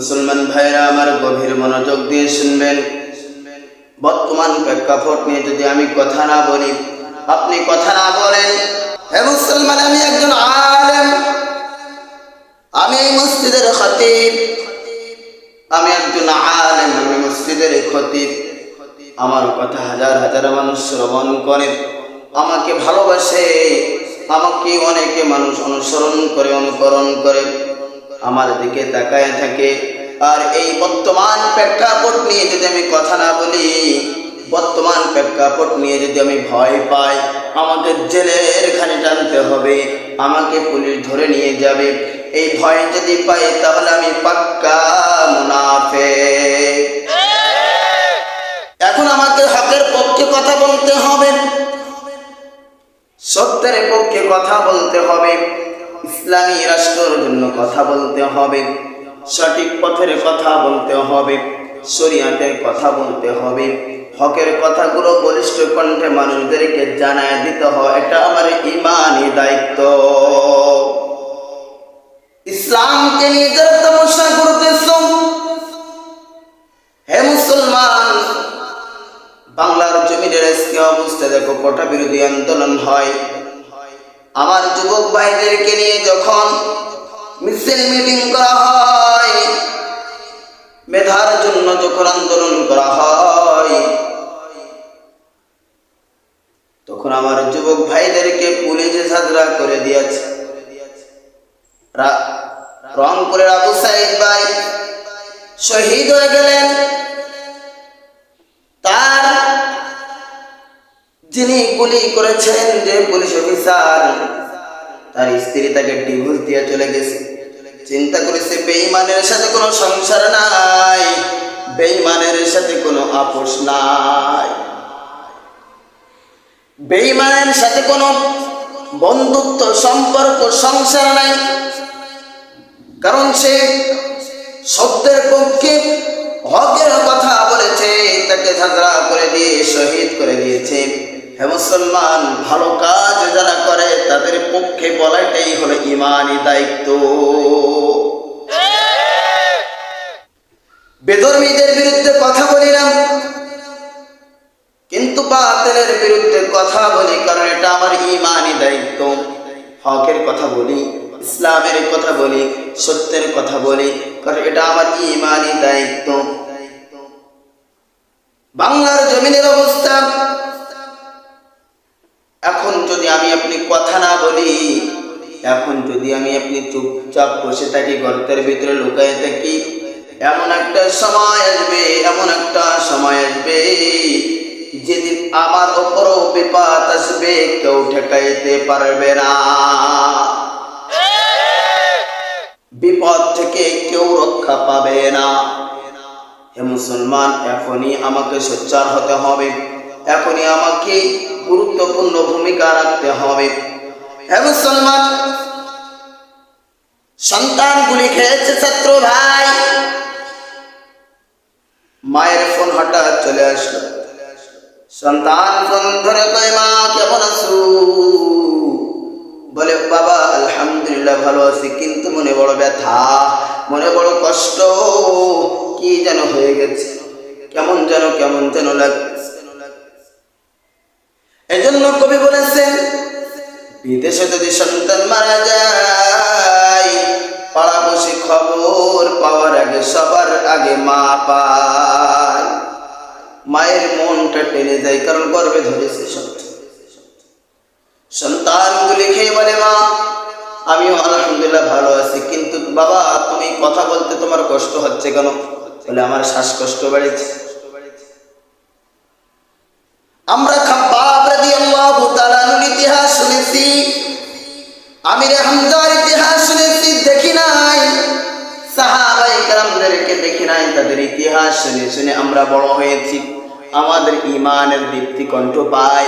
মুসলমান ভাইরা আমার গভীর মনোযোগ দিয়ে শুনবেন। বর্তমান প্রেক্ষাপট নিয়ে যদি আমি কথা না বলি, আপনি কথা না বলেন, হে মুসলমান, আমি একজন আলেম। আমি এই মসজিদের খতিব। আমি একজন আলেম, আমি মসজিদের খতিব। আমার কথা হাজার হাজার মানুষ শ্রবণ করে, আমাকে ভালোবাসে, আমাকে অনেকে মানুষ অনুসরণ করে, অনুকরণ করে, আমার দিকে তাকায় থাকে। আর এই বর্তমান প্রেক্ষাপট নিয়ে যদি আমি কথা না বলি, বর্তমান প্রেক্ষাপট নিয়ে যদি আমি ভয় পাই আমাকে জেলের খানি টানতে হবে, আমাকে পুলিশ ধরে নিয়ে যাবে। এই ভয় যদি পাই, তাহলে আমি পাক্কা মুনাফে এখন আমাকে হকের পক্ষে কথা বলতে হবে। সত্যের পক্ষে কথা বলতে হবে। ইসলামী রাষ্ট্রের জন্য কথা বলতে হবে। সঠিক পথের কথা বলতে হবে, শরিয়াতের কথা বলতে হবে। হকের কথাগুলো বলিষ্ঠ কণ্ঠে মানুষদেরকে জানায় দিতে হয়। এটা আমার ইমানই দায়িত্ব। ইসলামকে নিজের তমস্যা করতেছ? হে মুসলমান, বাংলার জমিনের আজকে অবস্থা দেখো কোটা বিরোধী আন্দোলন হয়। আমার যুবক ভাইদেরকে নিয়ে যখন মিছিল মিটিং করা হয় মেধার জন্য যখন আন্দোলন করা হয়, তখন আমার যুবক ভাইদেরকে পুলিশে সাজরা করে দিয়েছে। রংপুরের আবু সাইদ ভাই শহীদ হয়ে গেলেন। তার, যিনি গুলি করেছেন যে পুলিশ অফিসার, তার স্ত্রী তাকে ডিভোর্স দিয়ে চলে গেছে। চিন্তা করেছে বেঈমানের সাথে কোনো সংসার নাই। বেঈমানের সাথে কোনো আপোষ নাই। বেঈমানের সাথে কোনো বন্ধুত্ব, সম্পর্ক, সংসার নাই। কারণ সে সত্যের পক্ষে হকের কথা বলেছে, তাকে ঝগড়া করে দিয়ে, শহীদ করে দিয়েছে। হে মুসলমান, ভালো কাজ যারা করে, তাদের পক্ষে বলাটাই হলো ইমানই দায়িত্ব বেধর্মীদের বিরুদ্ধে কথা বলিলাম কিন্তু বাতিলের বিরুদ্ধে কথা বলি, কারণ এটা আমার ইমানই দায়িত্ব। হকের কথা বলি, ইসলামের কথা বলি, সত্যের কথা বলি, কারণ এটা আমার ইমানই দায়িত্ব। বাংলার জমিনের অবস্থা। এখন যদি আমি আপনি কথা না বলি, এখন যদি আমি আপনি চুপচাপ বসে থাকি, গর্তের ভিতরে লুকায় থাকি, এমন একটা সময় আসবে, এমন একটা সময় আসবে যেদিন আমার ওপরও বিপদ আসবে, কেউ ঠেকাইতে পারবে না। বিপদ থেকে কেউ রক্ষা পাবে না। হে মুসলমান, এখনই আমাকে সোচ্চার হতে হবে। এখনই আমাকে গুরুত্বপূর্ণ ভূমিকা রাখতে হবে। হে মুসলমান সন্তান গুলি খেয়েছে শত্রু ভাই। মায়ের ফোন হঠাৎ চলে আসলো। সন্তান ফোন ধরে কয়, মা, কেমন আছো? বলে, বাবা, আলহামদুলিল্লাহ ভালো আছি, কিন্তু মনে বড় ব্যথা, মনে বড় কষ্ট, কি যেন হয়ে গেছে, কেমন যেন কেমন যেন লাগছে। এজন্য কবি বলেছেন, বিদেশে যদি সন্তান মারা যায়, পাড়াপড়শি খবর পাওয়ার আগে সবার আগে মা পায়। টেনে কারণ গর্বে ধরেছে সন্তান। সন্তানগুলি বলে মা? আমিও আলহামদুলিল্লাহ ভালো আছি, কিন্তু বাবা, তুমি কথা বলতে তোমার কষ্ট হচ্ছে কেন? বলে আমার শ্বাসকষ্ট বেড়েছে আমরা ইতিহাস শুনেছি দেখি নাই। সাহাবাই দেখি নাই, তাদের ইতিহাস শুনে শুনে আমরা বড় হয়েছি। আমাদের ইমানের দীপ্তি কণ্ঠ পাই